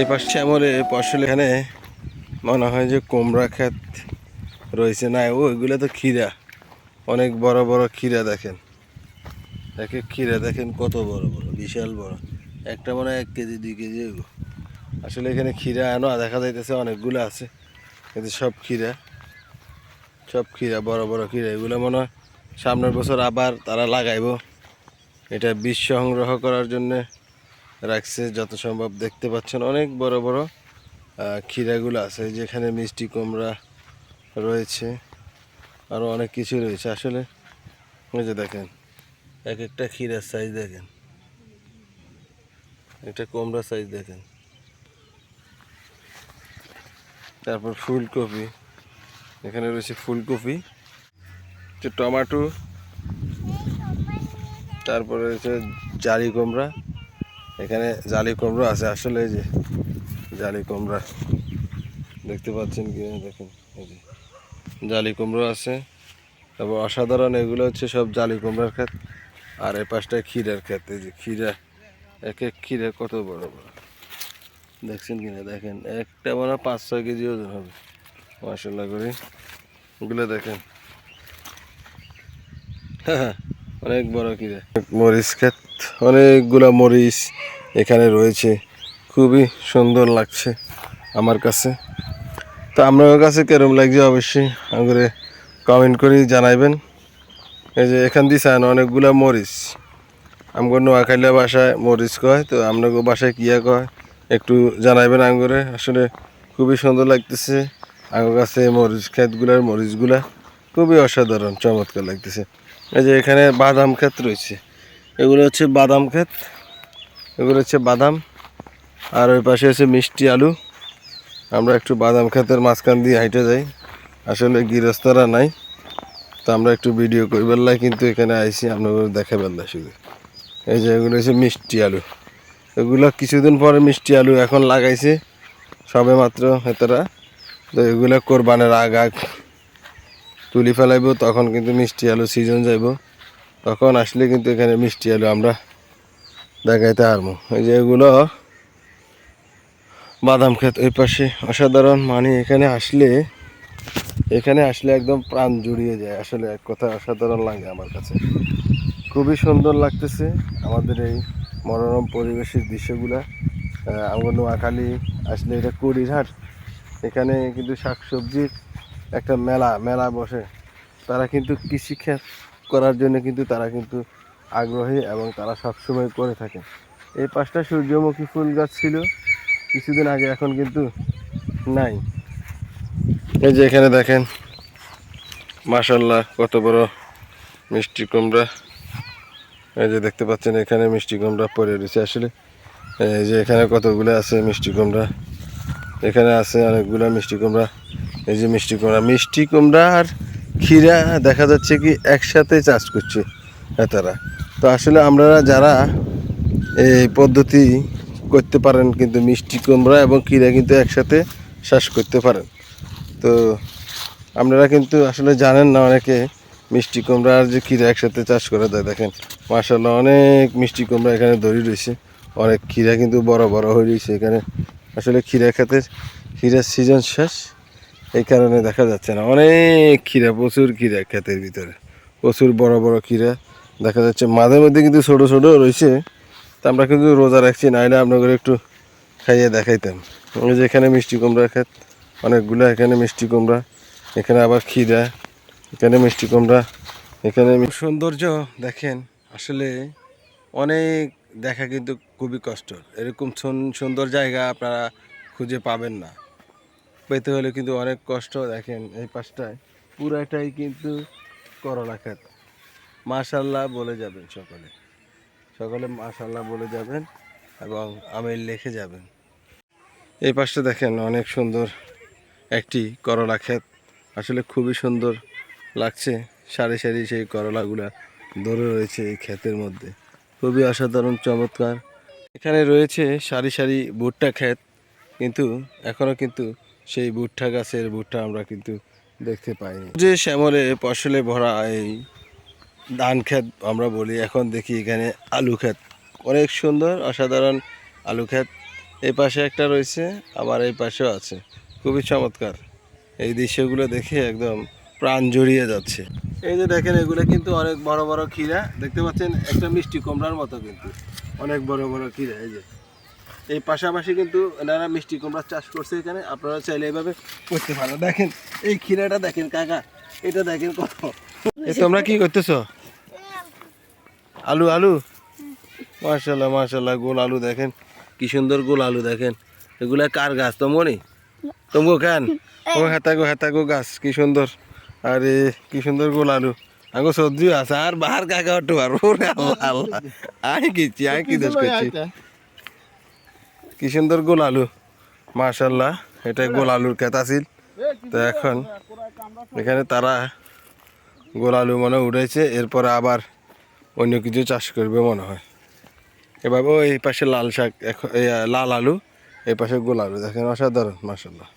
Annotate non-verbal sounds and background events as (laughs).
এই পাশে শ্যামলে ফসল এখানে মনে হয় যে কুমড়া ক্ষেত রয়েছে। না ওইগুলো তো ক্ষীরা। অনেক বড় বড় ক্ষীরা দেখেন। এক ক্ষীরা দেখেন কত বড় বড়, বিশাল বড়। একটা মনে হয় এক কেজি, দুই কেজি আসলে এখানে ক্ষীরা এনো দেখা যাইতেছে অনেকগুলো আছে। কিন্তু সব ক্ষীরা সব ক্ষীরা, বড় বড় ক্ষীরা, এগুলো মনে হয় সামনের বছর আবার তারা লাগাইবো। এটা বীজ সংগ্রহ করার জন্যে রাখছে, যত সম্ভব দেখতে পাচ্ছেন অনেক বড় বড় ক্ষীরাগুলো আছে যেখানে মিষ্টি কুমড়া রয়েছে আরও অনেক কিছু রয়েছে। আসলে যে দেখেন, এক একটা ক্ষীরার সাইজ দেখেন, একটা কুমড়া সাইজ দেখেন। তারপর ফুলকপি, এখানে রয়েছে ফুলকপি। যে টমাটো, তারপরে হচ্ছে জালি কুমড়া। এখানে জালি কুমড়ো আছে আসলে এই যে, জালি কুমড়া। দেখতে পাচ্ছেন কি? দেখেন, এই যে জালি কুমড়ো আছে। তারপর অসাধারণ এগুলো হচ্ছে সব জালি কুমড়ার ক্ষেত। আর এই পাশটায় ক্ষীরের ক্ষেত, এই যে ক্ষীরা, এক এক ক্ষীরা কত বড় বড়। দেখছেন কিনা? দেখেন, একটা মনে পাঁচ ছয় কেজি ওজন হবে। মাসাল্লাহ করে। ওগুলো দেখেন (laughs) অনেক বড় কিরে মরিচ ক্ষেত, অনেকগুলা মরিচ এখানে রয়েছে। খুবই সুন্দর লাগছে আমার কাছে। তো আপনার কাছে কেরম লাগছে অবশ্যই আমাকে কমেন্ট করে জানাইবেন। এই যে এখান দিয়ে চান অনেকগুলা মরিচ। আমগর নোয়াখাইলা বাসায় মরিচ কয়, তো আপনাকে বাসায় কিয়া কয়, একটু জানাইবেন আঙ্গুরে আসলে খুবই সুন্দর লাগতেছে। আমার কাছে মরিচ ক্ষেতগুলার মরিচগুলা খুবই অসাধারণ, চমৎকার লাগতেছে। এই যে এখানে বাদাম ক্ষেত রয়েছে। এগুলো হচ্ছে বাদাম ক্ষেত, এগুলো হচ্ছে বাদাম, আর ওই পাশে আছে মিষ্টি আলু। আমরা একটু বাদাম ক্ষেতের মাঝখান দিয়ে হাইটে যাই। আসলে গৃহস্থরা নাই, তো আমরা একটু ভিডিও করি। বেল্লাই কিন্তু এখানে আইসি, আপনাদের দেখা বেল্লা শুধু। এই যে এগুলো হচ্ছে মিষ্টি আলু। এগুলো কিছুদিন পরে মিষ্টি আলু এখন লাগাইছে সবে মাত্র হেতারা তো এগুলো কোরবানের আগ আগ তুলি ফেলাইব, তখন কিন্তু মিষ্টি আলু সিজন যাইব। তখন আসলে কিন্তু এখানে মিষ্টি আলু আমরা দেখাইতে পারব এই যে এগুলো বাদাম ক্ষেত ওই পাশে অসাধারণ মানে এখানে আসলে এখানে আসলে একদম প্রাণ জুড়িয়ে যায়। আসলে এক কথা অসাধারণ লাগে আমার কাছে। খুবই সুন্দর লাগতেছে আমাদের এই মনোরম পরিবেশের দৃশ্যগুলা। আমার নোয়াখালী, আসলে এটা কুড়িরহাট। এখানে কিন্তু শাকসবজির একটা মেলা মেলা বসে। তারা কিন্তু কৃষিক্ষেত করার জন্য কিন্তু তারা কিন্তু আগ্রহী এবং তারা সবসময় করে থাকে। এই পাঁচটা সূর্যমুখী ফুল গাছ ছিল, কিছুদিন আগে এখন কিন্তু নাই। এই যে এখানে দেখেন মাশাল্লাহ কত বড় মিষ্টি কুমড়া। এই যে দেখতে পাচ্ছেন, এখানে মিষ্টি কুমড়া পড়ে রয়েছে। আসলে এই যে এখানে কতগুলো আছে মিষ্টি কুমড়া? এখানে আছে অনেকগুলো মিষ্টি কুমড়া। এই যে মিষ্টি কুমড়া মিষ্টি কুমড়া আর ক্ষীরা দেখা যাচ্ছে কি একসাথে চাষ করছে তারা তো আসলে আমরা যারা এই পদ্ধতি করতে পারেন কিন্তু মিষ্টি কুমড়া এবং ক্ষীরা কিন্তু একসাথে চাষ করতে পারেন। তো আপনারা কিন্তু আসলে জানেন না অনেকে মিষ্টি কুমড়া আর যে ক্ষীরা একসাথে চাষ করে দেয় দেখেন মার্শাল্লাহ অনেক মিষ্টি কুমড়া এখানে দড়ি রয়েছে। অনেক ক্ষীরা কিন্তু বড় বড় হয়ে রয়েছে এখানে। আসলে ক্ষীরা ক্ষেতের ক্ষীরার সিজন শেষ। এই কারণে দেখা যাচ্ছে না। অনেক ক্ষীরা, প্রচুর ক্ষীরা ক্ষেতের ভিতরে। প্রচুর বড় বড় ক্ষীরা দেখা যাচ্ছে। মাঝে মধ্যে কিন্তু ছোট ছোট রয়েছে। তা আমরা কিন্তু রোজা রাখছি, নাইলে আপনাদের একটু খাইয়ে দেখাইতাম। ওই যে এখানে মিষ্টি কুমড়া ক্ষেত, অনেকগুলো এখানে মিষ্টি কুমড়া, এখানে আবার ক্ষীরা, এখানে মিষ্টি কুমড়া, এখানে সৌন্দর্য দেখেন, আসলে অনেক দেখা কিন্তু খুবই কষ্ট। এরকম সুন- সুন্দর জায়গা আপনারা খুঁজে পাবেন না। পেতে হলে কিন্তু অনেক কষ্ট, দেখেন এই পাশটায়। পুরাটাই কিন্তু করলা ক্ষেত। মাশাল্লাহ বলে যাবেন সকলে। সকলে মাশাল্লাহ বলে যাবেন এবং আমির লেখে যাবেন। এই পাশটা দেখেন অনেক সুন্দর একটি করলা ক্ষেত। আসলে খুবই সুন্দর লাগছে। সারি সারি সেই করলাগুলা ধরে রয়েছে এই ক্ষেতের মধ্যে। খুবই অসাধারণ, চমৎকার। এখানে রয়েছে সারি সারি ভুট্টা ক্ষেত, কিন্তু এখনও কিন্তু সেই ভুট্টা গাছের ভুট্টা আমরা কিন্তু দেখতে পাইনি। যে শ্যামলে ফসলে ভরা এই ধান ক্ষেত আমরা বলি, এখন দেখি এখানে আলু ক্ষেত। অনেক সুন্দর, অসাধারণ আলু ক্ষেত। এই পাশে একটা রয়েছে, আবার এই পাশেও আছে। খুবই চমৎকার। এই দৃশ্যগুলো দেখে একদম প্রাণ জড়িয়ে যাচ্ছে। এই যে দেখেন এগুলো কিন্তু অনেক বড় বড় ক্ষীরা। দেখতে পাচ্ছেন একটা মিষ্টি কুমড়ার মতো কিন্তু। অনেক বড় বড় ক্ষীরা এই যে। এই পাশাপাশি কিন্তু এনারা মিষ্টি কুমড়ার চাষ করছে এখানে। আপনারা চাইলে এইভাবে করতে পারেন। দেখেন এই ক্ষীরাটা দেখেন কাকা এটা দেখেন কত। এ তোমরা কি করতেছো? আলু আলু? মার্শাল্লাহ মার্শাল্লাহ গোল আলু দেখেন। কি সুন্দর গোল আলু দেখেন। এগুলা কার গাছ তোমনি? তোমগো কেন? ও হেতাগো হেতাগো গাছ কি সুন্দর। আরে কি সুন্দর গোল আলু। আগো সবজি আছে আর বাহার কাকা অটো আর ওরে আল্লাহ আল্লাহ। আই কিছি আই কি দোষ করছি? কি সুন্দর গোল আলু। মার্শাল্লাহ এটা গোল আলুর খেত আছিল। তো এখন এখানে তারা গোল আলু মনে উঠেছে এরপরে আবার অন্য কিছু চাষ করবে মনে হয়। এবার ওই পাশে লাল শাক লাল আলু এই পাশে গোল আলু। দেখেন অসাধারণ মার্শাল্লাহ